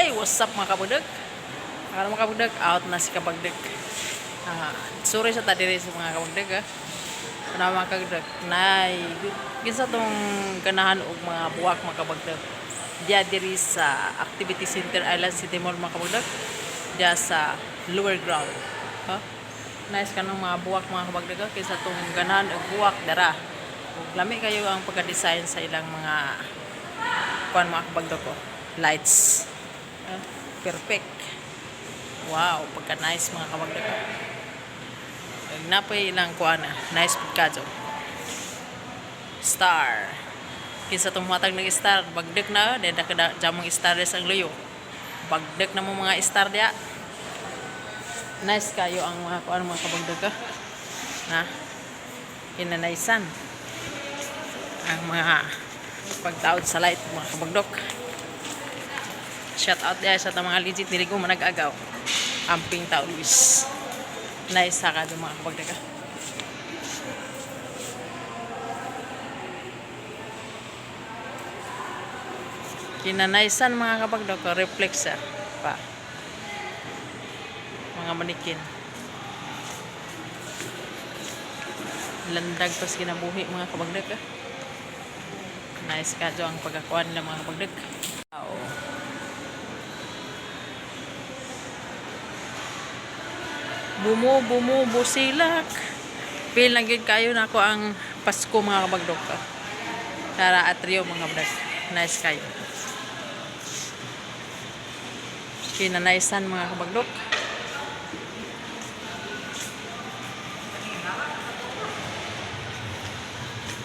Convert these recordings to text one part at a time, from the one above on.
Hey, what's up mga kabagdag? Mga mga kabagdag, out na si kabagdag. Ah, sorry sa tadiri sa mga kabagdag ha. Kana mga kabagdag, nay, gisa tong ganahan og mga buwak mga kabagdag. Diya diri sa Activity Center Island City Mall mga kabagdag. Diya sa lower ground. Ha? Nice ka ng mga buwak mga kabagdag ha, kaysa tong ganahan og buwak dara. Ug lami kayo ang pagka-design sa ilang mga kuan mga kabagdag ko. Lights. Ah, perfect. Wow, pagka nice mga kabagdag ko. Ug napay ilang kuan na. Nice pagkadyo. Star. Kinsa tong matag ng star, bagdek na, dahil na kada jamong star ang luyo. Bagdek na mo mga star diya. Nice kayo ang mga kuan mga kabagdag ka. Na. Kinanaisan ang mga pagtaod sa light mga kabagdok shout out dahil sa mga legit dili ko manag-agaw amping tao Luis nice sa kada mga kabagdok kinanaisan mga kabagdok reflexer pa mga manikin landag pas kinabuhi mga kabagdok ah. Nice ka ang pagkakuan nila mga kapagdag. Wow. Bumo, busilak. Feel lang kayo na ako ang Pasko mga kabagdok. Tara at Rio mga kabagdag. Nice kayo. Kinanaisan mga kabagdok.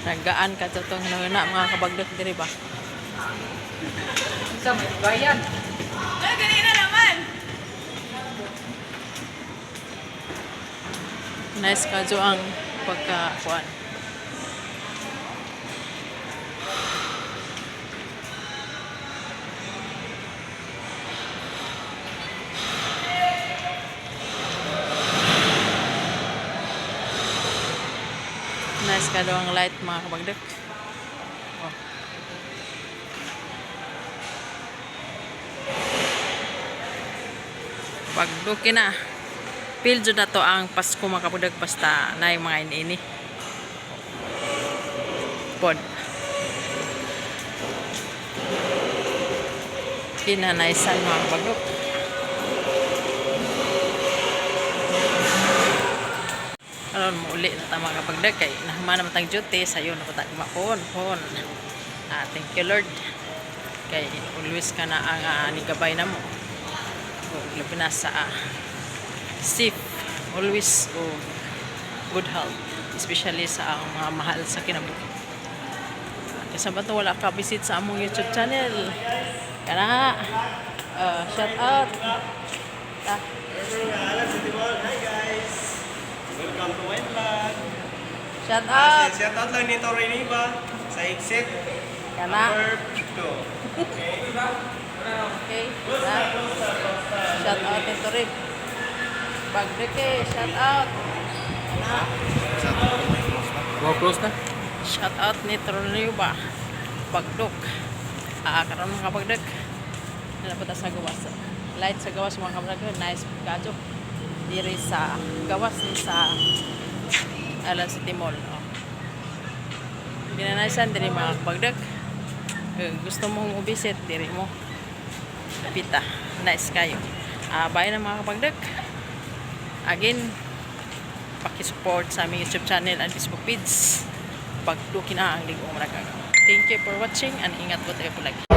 Nagaan ka to tong na mga kabagdok diri ba? Isa, may bayan. Ah, ganina naman. Nice ka jo ang pagkakuan. Nice ka daw ang light mga kabagdok. Oh. Pagduki na. Feel jud na to ang Pasko mga kabudag basta na yung mga ini Pod. Kinanaisan mga kabagdok. Aron mo uli na ta mga kapagdag kay nahuman naman tang duty sa iyo na patag mapon pon. Ah, thank you Lord. Kay always ka na ang uh, nigabay na mo. O labi na sa ah, safe always o good health especially sa ang mga mahal sa kinabuhi. Kasi ba wala ka visit sa among YouTube channel. Kana uh, shout out. Ah, Hi guys! Welcome to my vlog. shout out. Shout out lang nito Reniba sa exit Kana. number 2. Okay? Okay. Ah. Shout out ito rin. Bagdeke, shout out. Kana. Wow, close na. Shout out ni Troniba. Bagdok. Karon mga bagdok. Nalapot sa gawas. Light sa gawas mga kabagdok. Nice kadyo. Diri sa gawas ni sa Alan City Mall. Oh. Binanaisan diri mga kabagdok. Eh, gusto mong ubisit diri mo. Pita. Nice kayo. Ah, bye na mga kabagdok. Again, paki-support sa aming YouTube channel and Facebook feeds. Pagdukin na ang ligong maragag. Thank you for watching and ingat po tayo palagi.